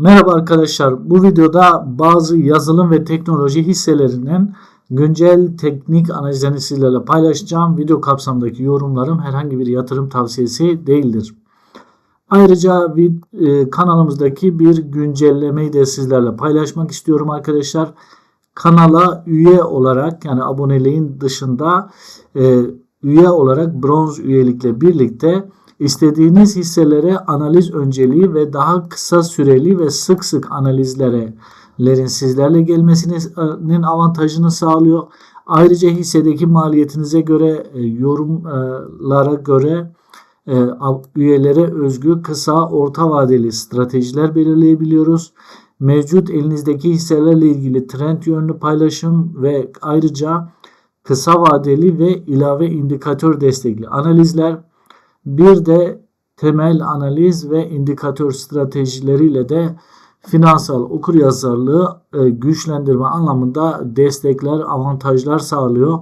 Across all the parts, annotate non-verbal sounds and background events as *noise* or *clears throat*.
Merhaba arkadaşlar. Bu videoda bazı yazılım ve teknoloji hisselerinin güncel teknik analizlerini sizlerle paylaşacağım. Video kapsamındaki yorumlarım herhangi bir yatırım tavsiyesi değildir. Ayrıca e, kanalımızdaki bir güncellemeyi de sizlerle paylaşmak istiyorum arkadaşlar. Kanala üye olarak yani aboneliğin dışında e, üye olarak bronz üyelikle birlikte İstediğiniz hisselere analiz önceliği ve daha kısa süreli ve sık sık analizlerin sizlerle gelmesinin avantajını sağlıyor. Ayrıca hissedeki maliyetinize göre e, yorumlara göre e, üyelere özgü kısa orta vadeli stratejiler belirleyebiliyoruz. Mevcut elinizdeki hisselerle ilgili trend yönlü paylaşım ve ayrıca kısa vadeli ve ilave indikatör destekli analizler bir de temel analiz ve indikatör stratejileriyle de finansal okuryazarlığı e, güçlendirme anlamında destekler, avantajlar sağlıyor.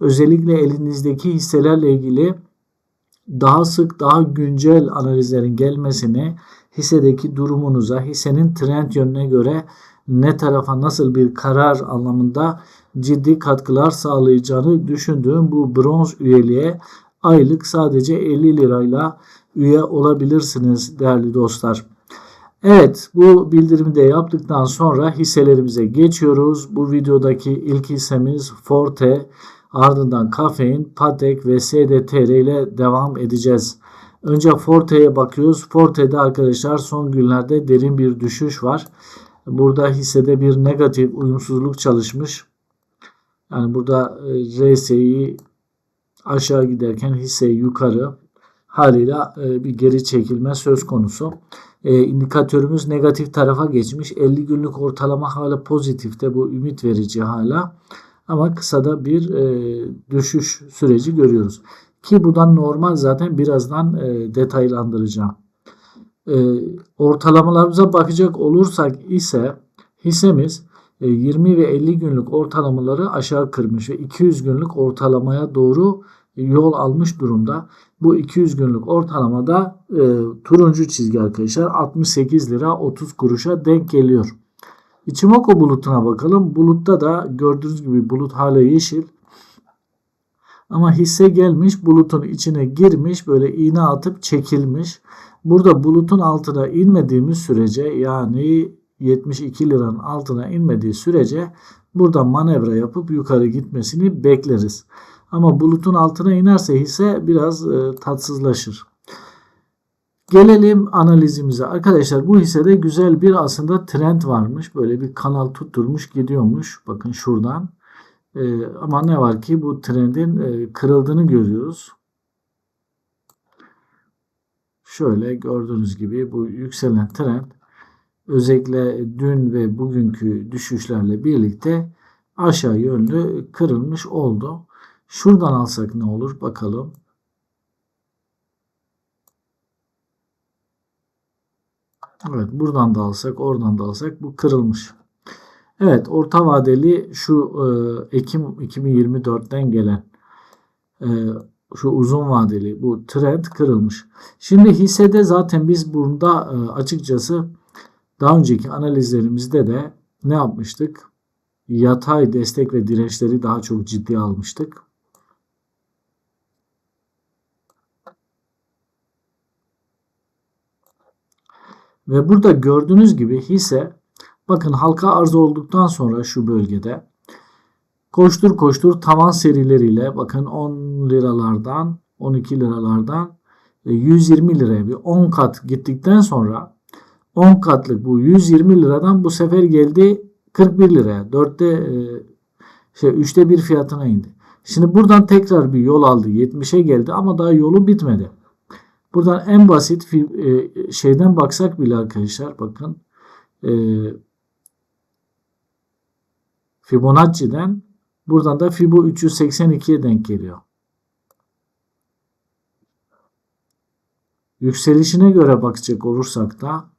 Özellikle elinizdeki hisselerle ilgili daha sık, daha güncel analizlerin gelmesini hissedeki durumunuza, hissenin trend yönüne göre ne tarafa nasıl bir karar anlamında ciddi katkılar sağlayacağını düşündüğüm bu bronz üyeliğe aylık sadece 50 lirayla üye olabilirsiniz değerli dostlar. Evet bu bildirimi de yaptıktan sonra hisselerimize geçiyoruz. Bu videodaki ilk hissemiz Forte ardından Kafein, Patek ve SDTR ile devam edeceğiz. Önce Forte'ye bakıyoruz. Forte'de arkadaşlar son günlerde derin bir düşüş var. Burada hissede bir negatif uyumsuzluk çalışmış. Yani burada e, RSI aşağı giderken hisse yukarı haliyle e, bir geri çekilme söz konusu. E, indikatörümüz negatif tarafa geçmiş. 50 günlük ortalama hala pozitifte. Bu ümit verici hala. Ama kısada bir e, düşüş süreci görüyoruz. Ki buradan normal zaten birazdan e, detaylandıracağım. E, ortalamalarımıza bakacak olursak ise hissemiz 20 ve 50 günlük ortalamaları aşağı kırmış ve 200 günlük ortalamaya doğru yol almış durumda. Bu 200 günlük ortalamada e, turuncu çizgi arkadaşlar 68 lira 30 kuruşa denk geliyor. Ichimoku bulutuna bakalım. Bulutta da gördüğünüz gibi bulut hala yeşil. Ama hisse gelmiş bulutun içine girmiş böyle iğne atıp çekilmiş. Burada bulutun altına inmediğimiz sürece yani 72 liranın altına inmediği sürece burada manevra yapıp yukarı gitmesini bekleriz. Ama bulutun altına inerse hisse biraz e, tatsızlaşır. Gelelim analizimize. Arkadaşlar bu hissede güzel bir aslında trend varmış. Böyle bir kanal tutturmuş gidiyormuş. Bakın şuradan. E, ama ne var ki bu trendin e, kırıldığını görüyoruz. Şöyle gördüğünüz gibi bu yükselen trend özellikle dün ve bugünkü düşüşlerle birlikte aşağı yönlü kırılmış oldu. Şuradan alsak ne olur bakalım. Evet buradan da alsak oradan da alsak bu kırılmış. Evet orta vadeli şu e, Ekim 2024'ten gelen e, şu uzun vadeli bu trend kırılmış. Şimdi hissede zaten biz bunda e, açıkçası daha önceki analizlerimizde de ne yapmıştık? Yatay destek ve dirençleri daha çok ciddi almıştık. Ve burada gördüğünüz gibi hisse bakın halka arz olduktan sonra şu bölgede koştur koştur tavan serileriyle bakın 10 liralardan 12 liralardan 120 e, liraya bir 10 kat gittikten sonra 10 katlık bu 120 liradan bu sefer geldi 41 liraya. 4'te e, şey 3'te bir fiyatına indi. Şimdi buradan tekrar bir yol aldı. 70'e geldi ama daha yolu bitmedi. Buradan en basit e, şeyden baksak bile arkadaşlar bakın e, Fibonacci'den buradan da Fibo 382'ye denk geliyor. Yükselişine göre bakacak olursak da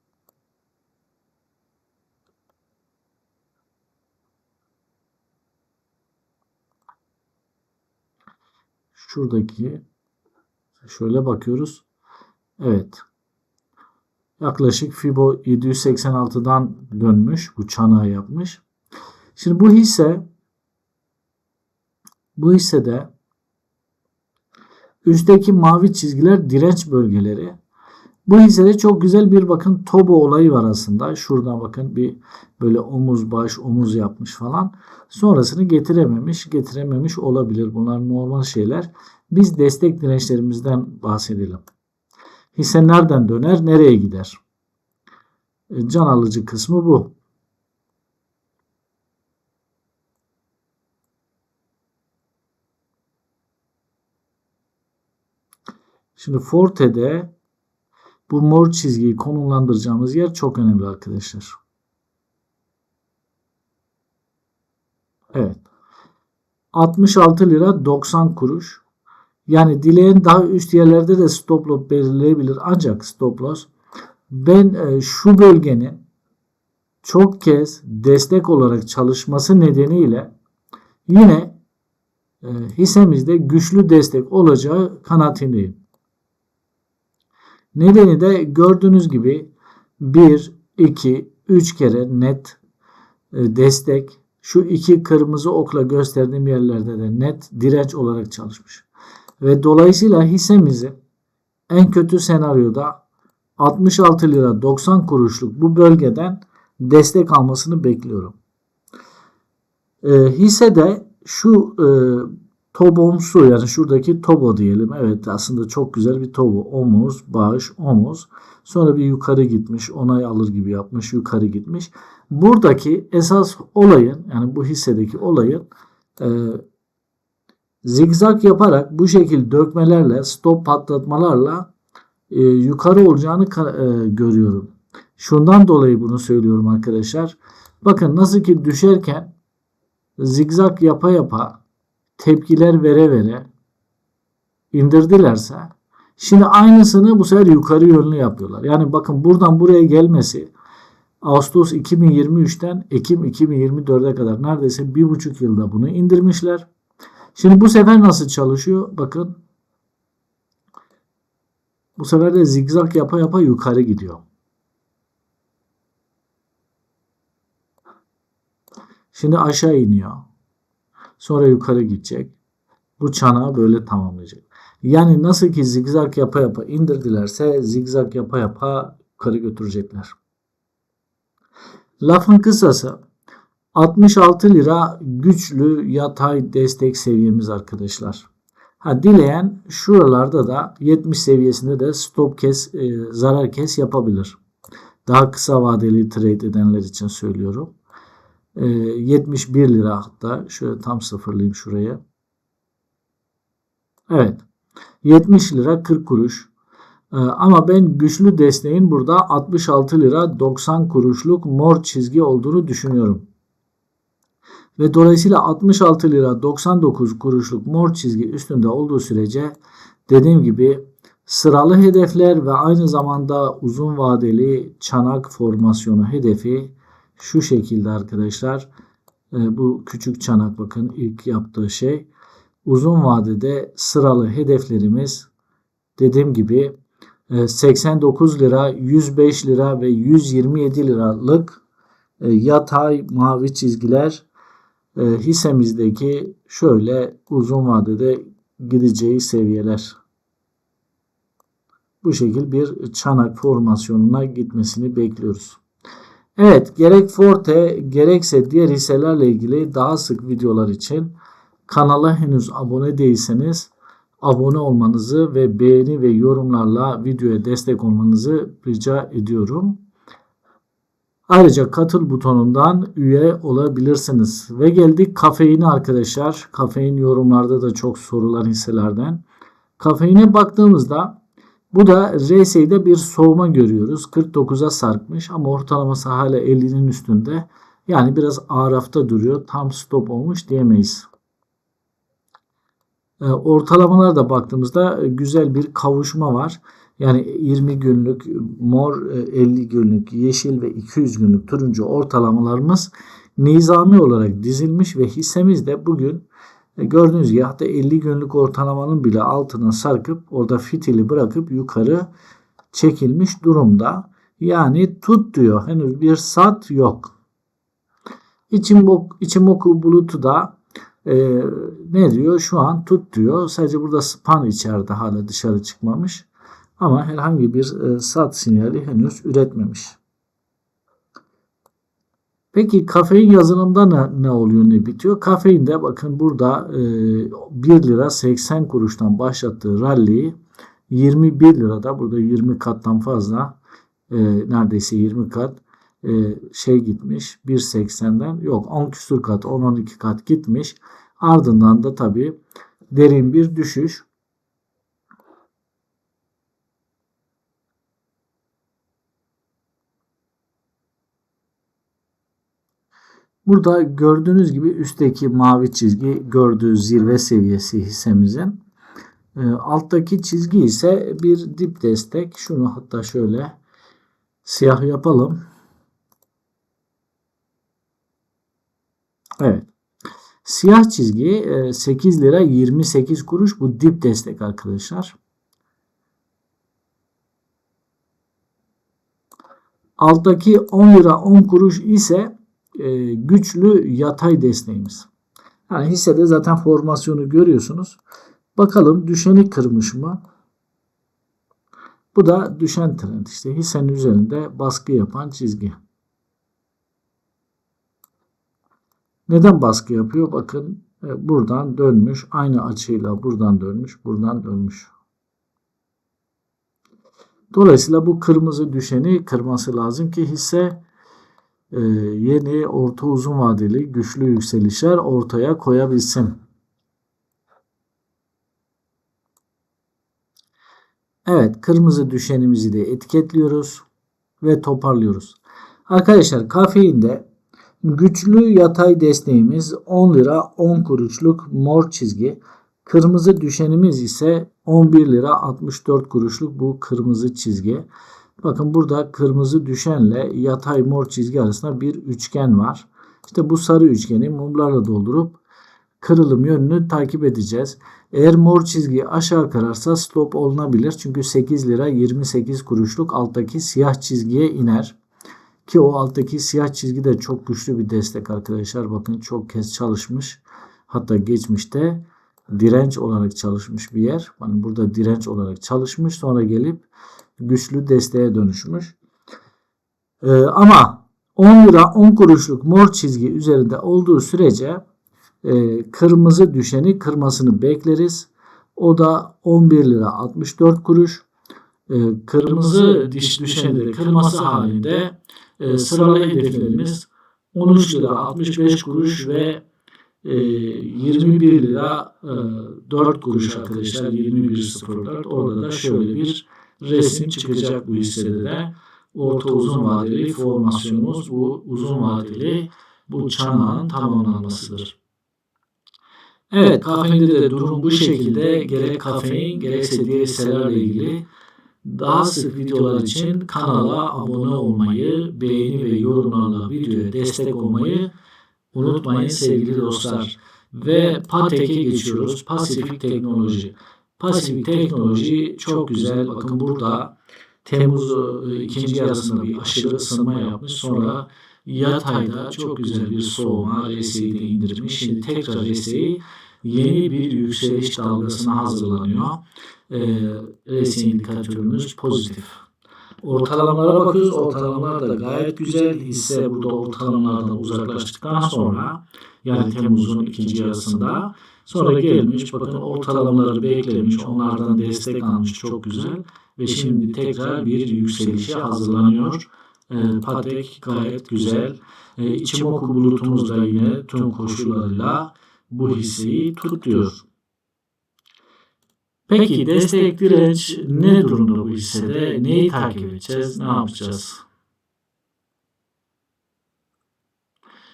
şuradaki şöyle bakıyoruz. Evet. Yaklaşık Fibo 786'dan dönmüş. Bu çanağı yapmış. Şimdi bu hisse bu hissede üstteki mavi çizgiler direnç bölgeleri. Bu hissede çok güzel bir bakın Tobo olayı var aslında. Şuradan bakın bir böyle omuz baş omuz yapmış falan. Sonrasını getirememiş, getirememiş olabilir. Bunlar normal şeyler. Biz destek dirençlerimizden bahsedelim. Hisse nereden döner, nereye gider? E, can alıcı kısmı bu. Şimdi Forte'de bu mor çizgiyi konumlandıracağımız yer çok önemli arkadaşlar. Evet. 66 lira 90 kuruş. Yani dileyen daha üst yerlerde de stop loss belirleyebilir. Ancak stop loss ben e, şu bölgenin çok kez destek olarak çalışması nedeniyle yine e, hissemizde güçlü destek olacağı kanaatindeyim. Nedeni de gördüğünüz gibi 1, 2, 3 kere net e, destek. Şu iki kırmızı okla gösterdiğim yerlerde de net direnç olarak çalışmış. Ve dolayısıyla hissemizi en kötü senaryoda 66 lira 90 kuruşluk bu bölgeden destek almasını bekliyorum. E, hissede şu e, Tobomsu yani şuradaki tobo diyelim. Evet aslında çok güzel bir tobo. Omuz, baş, omuz. Sonra bir yukarı gitmiş. Onay alır gibi yapmış. Yukarı gitmiş. Buradaki esas olayın yani bu hissedeki olayın e, zigzag yaparak bu şekil dökmelerle stop patlatmalarla e, yukarı olacağını e, görüyorum. Şundan dolayı bunu söylüyorum arkadaşlar. Bakın nasıl ki düşerken zigzag yapa yapa tepkiler vere vere indirdilerse şimdi aynısını bu sefer yukarı yönlü yapıyorlar. Yani bakın buradan buraya gelmesi Ağustos 2023'ten Ekim 2024'e kadar neredeyse bir buçuk yılda bunu indirmişler. Şimdi bu sefer nasıl çalışıyor? Bakın bu sefer de zigzag yapa yapa yukarı gidiyor. Şimdi aşağı iniyor. Sonra yukarı gidecek. Bu çanağı böyle tamamlayacak. Yani nasıl ki zigzag yapa yapa indirdilerse zigzag yapa yapa yukarı götürecekler. Lafın kısası 66 lira güçlü yatay destek seviyemiz arkadaşlar. Ha dileyen şuralarda da 70 seviyesinde de stop kes e, zarar kes yapabilir. Daha kısa vadeli trade edenler için söylüyorum. 71 ee, lira hatta. Şöyle tam sıfırlayayım şuraya. Evet. 70 lira 40 kuruş. Ee, ama ben güçlü desteğin burada 66 lira 90 kuruşluk mor çizgi olduğunu düşünüyorum. Ve dolayısıyla 66 lira 99 kuruşluk mor çizgi üstünde olduğu sürece dediğim gibi sıralı hedefler ve aynı zamanda uzun vadeli çanak formasyonu hedefi şu şekilde arkadaşlar. E, bu küçük çanak bakın ilk yaptığı şey. Uzun vadede sıralı hedeflerimiz dediğim gibi 89 e, lira, 105 lira ve 127 liralık e, yatay mavi çizgiler e, hissemizdeki şöyle uzun vadede gideceği seviyeler. Bu şekil bir çanak formasyonuna gitmesini bekliyoruz. Evet gerek Forte gerekse diğer hisselerle ilgili daha sık videolar için kanala henüz abone değilseniz abone olmanızı ve beğeni ve yorumlarla videoya destek olmanızı rica ediyorum. Ayrıca katıl butonundan üye olabilirsiniz. Ve geldik kafeini arkadaşlar. Kafein yorumlarda da çok sorulan hisselerden. Kafeine baktığımızda bu da RSI'de bir soğuma görüyoruz. 49'a sarkmış ama ortalaması hala 50'nin üstünde. Yani biraz arafta duruyor. Tam stop olmuş diyemeyiz. Ee, ortalamalara baktığımızda güzel bir kavuşma var. Yani 20 günlük mor 50 e, günlük yeşil ve 200 günlük turuncu ortalamalarımız nizami olarak dizilmiş ve hissemiz de bugün e, gördüğünüz gibi hatta 50 günlük ortalamanın bile altına sarkıp orada fitili bırakıp yukarı çekilmiş durumda. Yani tut diyor. Henüz bir sat yok. İçimoku, İçimoku bulutu da e, ne diyor? Şu an tut diyor. Sadece burada span içeride hala dışarı çıkmamış. Ama herhangi bir e, sat sinyali henüz üretmemiş. Peki kafein yazılımda ne, ne oluyor ne bitiyor? Kafeinde bakın burada e, 1 lira 80 kuruştan başlattığı rally'yi 21 lirada burada 20 kattan fazla e, neredeyse 20 kat e, şey gitmiş 1.80'den yok 10 küsur kat 10-12 kat gitmiş ardından da tabi derin bir düşüş Burada gördüğünüz gibi üstteki mavi çizgi gördüğü zirve seviyesi hissemizin. E, alttaki çizgi ise bir dip destek. Şunu hatta şöyle siyah yapalım. Evet. Siyah çizgi 8 lira 28 kuruş bu dip destek arkadaşlar. Alttaki 10 lira 10 kuruş ise e, güçlü yatay desteğimiz. Yani hissede zaten formasyonu görüyorsunuz. Bakalım düşeni kırmış mı? Bu da düşen trend işte hissenin üzerinde baskı yapan çizgi. Neden baskı yapıyor? Bakın e, buradan dönmüş. Aynı açıyla buradan dönmüş. Buradan dönmüş. Dolayısıyla bu kırmızı düşeni kırması lazım ki hisse yeni orta uzun vadeli güçlü yükselişler ortaya koyabilsin. Evet kırmızı düşenimizi de etiketliyoruz ve toparlıyoruz. Arkadaşlar kafeinde güçlü yatay desteğimiz 10 lira 10 kuruşluk mor çizgi. Kırmızı düşenimiz ise 11 lira 64 kuruşluk bu kırmızı çizgi. Bakın burada kırmızı düşenle yatay mor çizgi arasında bir üçgen var. İşte bu sarı üçgeni mumlarla doldurup kırılım yönünü takip edeceğiz. Eğer mor çizgi aşağı kararsa stop olunabilir. Çünkü 8 lira 28 kuruşluk alttaki siyah çizgiye iner. Ki o alttaki siyah çizgi de çok güçlü bir destek arkadaşlar. Bakın çok kez çalışmış. Hatta geçmişte direnç olarak çalışmış bir yer. Yani burada direnç olarak çalışmış. Sonra gelip güçlü desteğe dönüşmüş. Ee, ama 10 lira 10 kuruşluk mor çizgi üzerinde olduğu sürece e, kırmızı düşeni kırmasını bekleriz. O da 11 lira 64 kuruş. E, kırmızı diş düşeni kırması halinde e, sıralı hedeflerimiz 13 lira 65 kuruş ve e, 21 lira e, 4 kuruş arkadaşlar 21.04 orada da şöyle bir resim çıkacak bu hissede de orta uzun vadeli formasyonumuz bu uzun vadeli bu çanağın tamamlanmasıdır. Evet kafeinde de durum bu şekilde gerek kafein gerekse diğer hisselerle ilgili daha sık videolar için kanala abone olmayı, beğeni ve yorumlarla videoya destek olmayı unutmayın sevgili dostlar. Ve PATEK'e geçiyoruz. Pasifik Teknoloji. Pasifik Teknoloji çok güzel. Bakın burada Temmuz e, ikinci yarısında bir aşırı ısınma yapmış. Sonra yatayda çok güzel bir soğuma RSI'yi de indirmiş. Şimdi tekrar RSI yeni bir yükseliş dalgasına hazırlanıyor. E, RSI indikatörümüz pozitif. Ortalamalara bakıyoruz. Ortalamalar da gayet güzel. Hisse burada ortalamalardan uzaklaştıktan sonra yani Temmuz'un ikinci yarısında sonra gelmiş bakın ortalamaları beklemiş. Onlardan destek almış. Çok güzel. Ve şimdi tekrar bir yükselişe hazırlanıyor. E, Patek gayet güzel. E, İçimoku bulutumuz da yine tüm koşullarıyla bu hisseyi tutuyor. Peki destek direnç ne durumda bu hissede? Neyi takip edeceğiz? Ne yapacağız?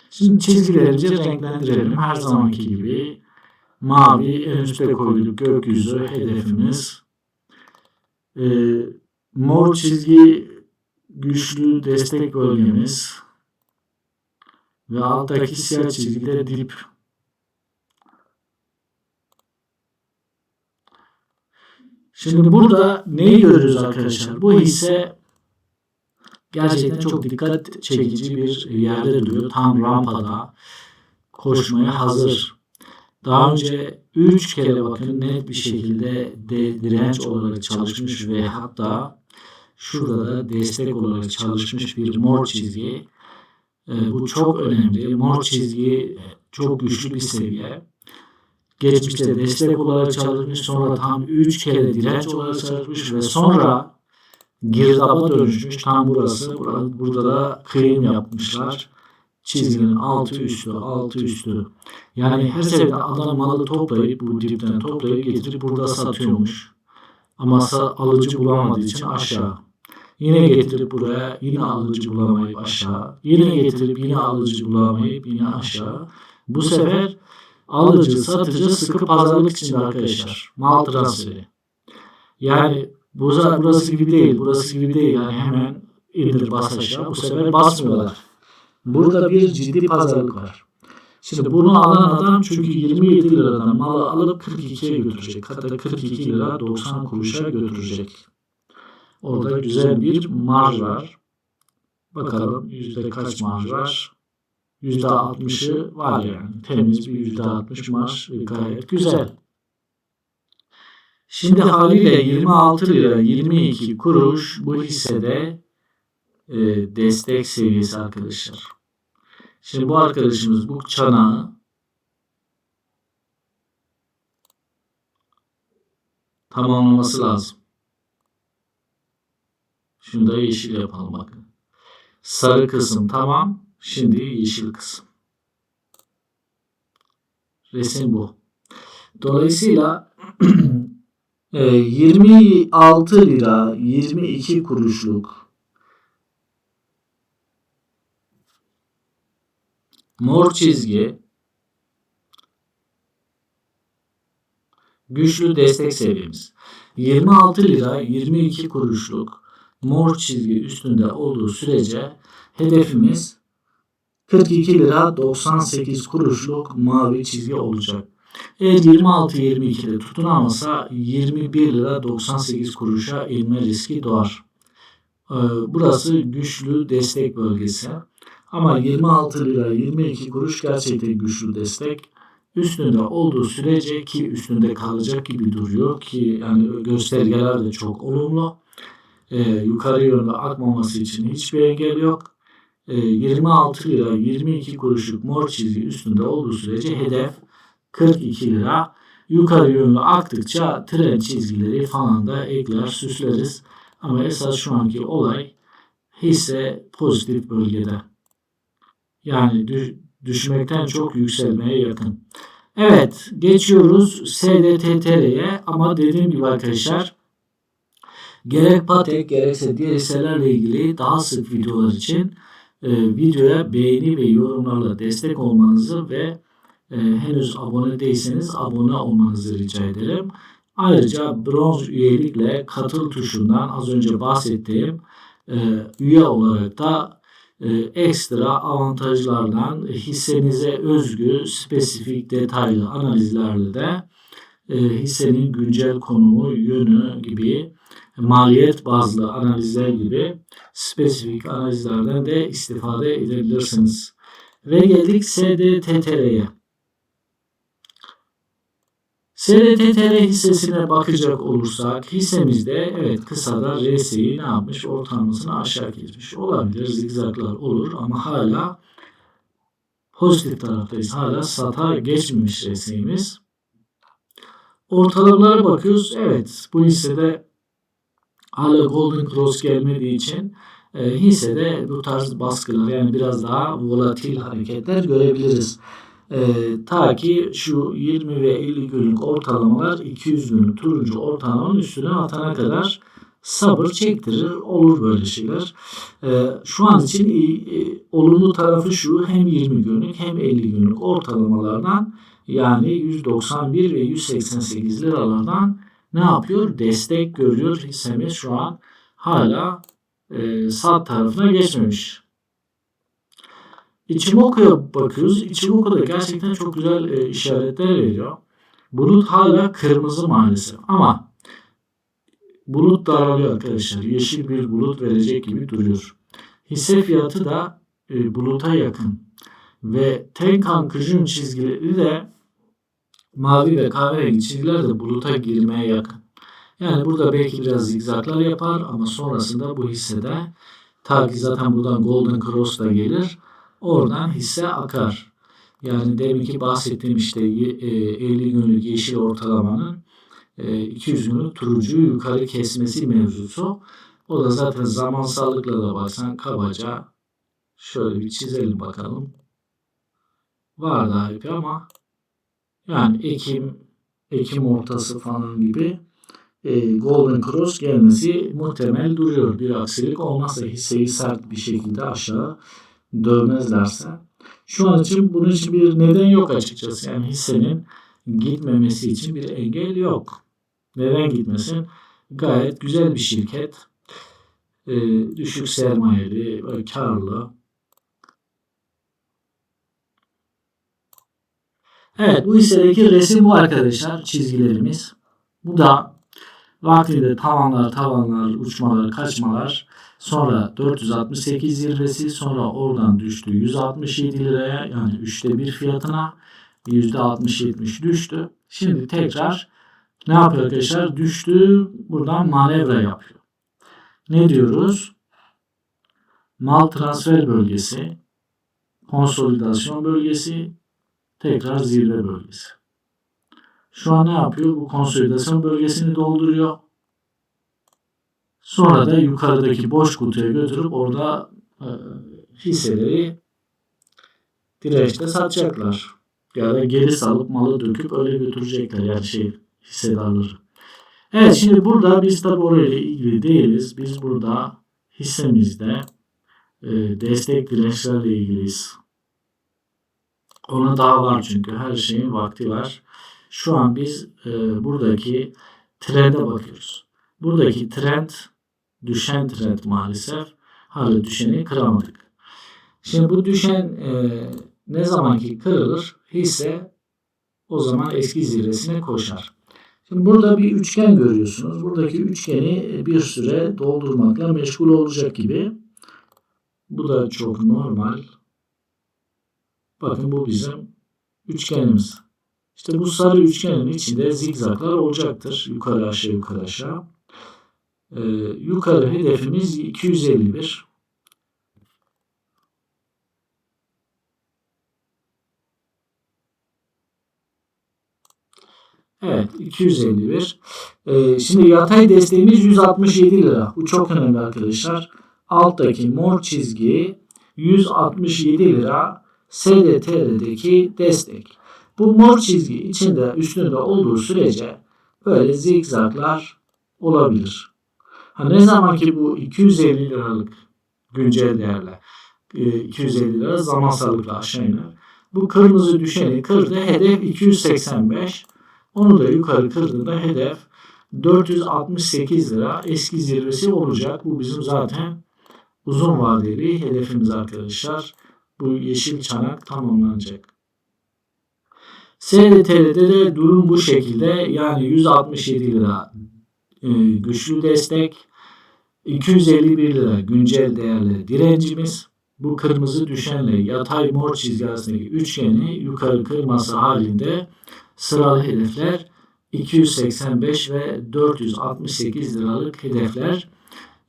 Şimdi çizgilerimizi renklendirelim. Her zamanki gibi mavi en koyduk gökyüzü hedefimiz. Ee, mor çizgi güçlü destek bölgemiz ve alttaki siyah çizgide dip Şimdi burada neyi görüyoruz arkadaşlar? Bu hisse gerçekten çok dikkat çekici bir yerde duruyor. Tam rampada koşmaya hazır. Daha önce 3 kere bakın net bir şekilde de direnç olarak çalışmış ve hatta şurada da destek olarak çalışmış bir mor çizgi. E, bu çok önemli. Mor çizgi çok güçlü bir seviye. Geçmişte destek olarak çalışmış, sonra tam 3 kere direnç olarak çalışmış ve sonra girdaba dönüşmüş. Tam burası. Burada, burada da kıyım yapmışlar. Çizginin altı üstü, altı üstü. Yani her seferinde adam malı toplayıp bu dipten toplayıp getirip burada satıyormuş. Ama alıcı bulamadığı için aşağı. Yine getirip buraya yine alıcı bulamayıp aşağı. Yine getirip yine alıcı bulamayıp yine aşağı. Bu sefer alıcı satıcı sıkı pazarlık içinde arkadaşlar. Mal transferi. Yani burası, burası gibi değil. Burası gibi değil. Yani hemen indir bas aşağı. Bu sefer basmıyorlar. Burada bir ciddi pazarlık var. Şimdi bunu alan adam çünkü 27 liradan malı alıp 42'ye götürecek. Hatta 42 lira 90 kuruşa götürecek. Orada güzel bir marj var. Bakalım yüzde kaç marj var? Yüzde 60'ı var yani. Temiz bir yüzde 60 marj gayet güzel. Şimdi haliyle 26 lira 22 kuruş bu hissede e, destek seviyesi arkadaşlar. Şimdi bu arkadaşımız bu çanağı tamamlaması lazım. Şunu da yeşil yapalım bakın. Sarı kısım tamam. Şimdi yeşil kısım. Resim bu. Dolayısıyla 26 *clears throat* e, lira 22 kuruşluk mor çizgi güçlü destek seviyemiz. 26 lira 22 kuruşluk mor çizgi üstünde olduğu sürece hedefimiz 42 lira 98 kuruşluk mavi çizgi olacak. Eğer 26-22'de tutunamasa 21 lira 98 kuruşa inme riski doğar. Ee, burası güçlü destek bölgesi. Ama 26 lira 22 kuruş gerçekten güçlü destek. Üstünde olduğu sürece ki üstünde kalacak gibi duruyor ki yani göstergeler de çok olumlu e, yukarı yönde akmaması için hiçbir engel yok. E, 26 lira 22 kuruşluk mor çizgi üstünde olduğu sürece hedef 42 lira. Yukarı yönlü aktıkça tren çizgileri falan da ekler süsleriz. Ama esas şu anki olay hisse pozitif bölgede. Yani düşmekten çok yükselmeye yakın. Evet geçiyoruz SDTTR'ye ama dediğim gibi arkadaşlar Gerek Patek gerekse diğer hisselerle ilgili daha sık videolar için e, videoya beğeni ve yorumlarla destek olmanızı ve e, henüz abone değilseniz abone olmanızı rica ederim. Ayrıca bronz üyelikle katıl tuşundan az önce bahsettiğim e, üye olarak da ekstra avantajlardan hissenize özgü spesifik detaylı analizlerle de e, hissenin güncel konumu, yönü gibi maliyet bazlı analizler gibi spesifik analizlerden de istifade edebilirsiniz. Ve geldik SDTTR'ye. SDTTR hissesine bakacak olursak hissemizde evet kısada RSI ne yapmış? Ortalamasını aşağı geçmiş. Olabilir zigzaglar olur ama hala pozitif taraftayız. Hala sata geçmemiş RSI'miz. Ortalamalara bakıyoruz. Evet bu hissede hala Golden Cross gelmediği için e, hissede bu tarz baskılar yani biraz daha volatil hareketler görebiliriz. E, ta ki şu 20 ve 50 günlük ortalamalar 200 günlük turuncu ortalamanın üstüne atana kadar sabır çektirir. Olur böyle şeyler. E, şu an için e, olumlu tarafı şu hem 20 günlük hem 50 günlük ortalamalardan yani 191 ve 188 liralardan ne yapıyor? Destek görüyor hissemiz şu an hala e, sağ tarafına geçmemiş. İçimoku'ya bakıyoruz. İçimoku da gerçekten çok güzel e, işaretler veriyor. Bulut hala kırmızı maalesef ama bulut daralıyor arkadaşlar. Yeşil bir bulut verecek gibi duruyor. Hisse fiyatı da e, buluta yakın ve Tenkan Kıjun çizgileri de mavi ve kahverengi çizgiler de buluta girmeye yakın. Yani burada belki biraz zigzaklar yapar ama sonrasında bu hissede ta ki zaten buradan Golden Cross da gelir. Oradan hisse akar. Yani demin ki bahsettiğim işte e, 50 günlük yeşil ortalamanın e, 200 günlük turuncuyu yukarı kesmesi mevzusu. O da zaten zamansallıkla da baksan kabaca şöyle bir çizelim bakalım. Var daha ipi ama yani Ekim Ekim ortası falan gibi e, Golden Cross gelmesi muhtemel duruyor. Bir aksilik olmazsa hisseyi sert bir şekilde aşağı dövmezlerse. Şu an için bunun için bir neden yok açıkçası. Yani hissenin gitmemesi için bir engel yok. Neden gitmesin? Gayet güzel bir şirket. E, düşük sermayeli, karlı. Evet bu hissedeki resim bu arkadaşlar çizgilerimiz. Bu da vaktinde tavanlar, tavanlar, uçmalar, kaçmalar. Sonra 468 zirvesi sonra oradan düştü 167 liraya yani üçte bir fiyatına %60-70 düştü. Şimdi tekrar ne yapıyor arkadaşlar? Düştü buradan manevra yapıyor. Ne diyoruz? Mal transfer bölgesi, konsolidasyon bölgesi, tekrar zirve bölgesi. Şu an ne yapıyor? Bu konsolidasyon bölgesini dolduruyor. Sonra da yukarıdaki boş kutuya götürüp orada e, hisseleri dirençte satacaklar. Ya da geri salıp malı döküp öyle götürecekler yani şey hissedarları. Evet şimdi burada biz tabi orayla ilgili değiliz. Biz burada hissemizde e, destek dirençlerle ilgiliyiz. Ona daha var çünkü her şeyin vakti var. Şu an biz e, buradaki trende bakıyoruz. Buradaki trend düşen trend maalesef. Hala düşeni kıramadık. Şimdi bu düşen e, ne zamanki kırılır hisse o zaman eski zirvesine koşar. Şimdi burada bir üçgen görüyorsunuz. Buradaki üçgeni bir süre doldurmakla meşgul olacak gibi. Bu da çok normal. Bakın bu bizim üçgenimiz. İşte bu sarı üçgenin içinde zigzaglar olacaktır. Yukarı aşağı yukarı aşağı. Ee, yukarı hedefimiz 251. Evet 251. Ee, şimdi yatay desteğimiz 167 lira. Bu çok önemli arkadaşlar. Alttaki mor çizgi 167 lira SDTR'deki destek. Bu mor çizgi içinde üstünde olduğu sürece böyle zigzaglar olabilir. Ha, ne zaman ki bu 250 liralık güncel değerle 250 lira zamansallıkla aşağı iner. Bu kırmızı düşeni kırdı. Hedef 285. Onu da yukarı kırdığında hedef 468 lira eski zirvesi olacak. Bu bizim zaten uzun vadeli hedefimiz arkadaşlar. Bu yeşil çanak tamamlanacak. SDT'de de durum bu şekilde. Yani 167 lira e, güçlü destek. 251 lira güncel değerli direncimiz. Bu kırmızı düşenle yatay mor çizgi üçgeni yukarı kırması halinde sıralı hedefler 285 ve 468 liralık hedefler.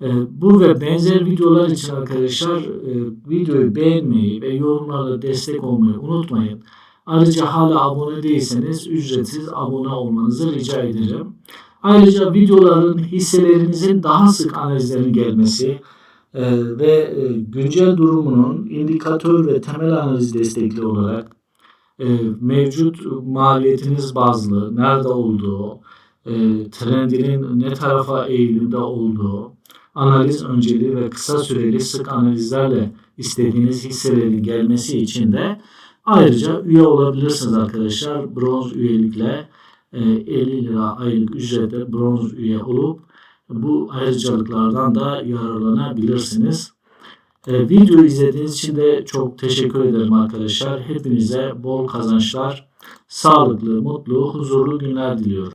E, bu ve benzer videolar için arkadaşlar e, videoyu beğenmeyi ve yorumlarla destek olmayı unutmayın. Ayrıca hala abone değilseniz ücretsiz abone olmanızı rica ederim. Ayrıca videoların hisselerinizin daha sık analizlerin gelmesi e, ve e, güncel durumunun indikatör ve temel analiz destekli olarak e, mevcut maliyetiniz bazlı nerede olduğu, e, trendinin ne tarafa eğilimde olduğu, analiz önceliği ve kısa süreli sık analizlerle istediğiniz hisselerin gelmesi için de ayrıca üye olabilirsiniz arkadaşlar. Bronz üyelikle 50 e, lira aylık ücretle bronz üye olup bu ayrıcalıklardan da yararlanabilirsiniz. E, video izlediğiniz için de çok teşekkür ederim arkadaşlar. Hepinize bol kazançlar, sağlıklı, mutlu, huzurlu günler diliyorum.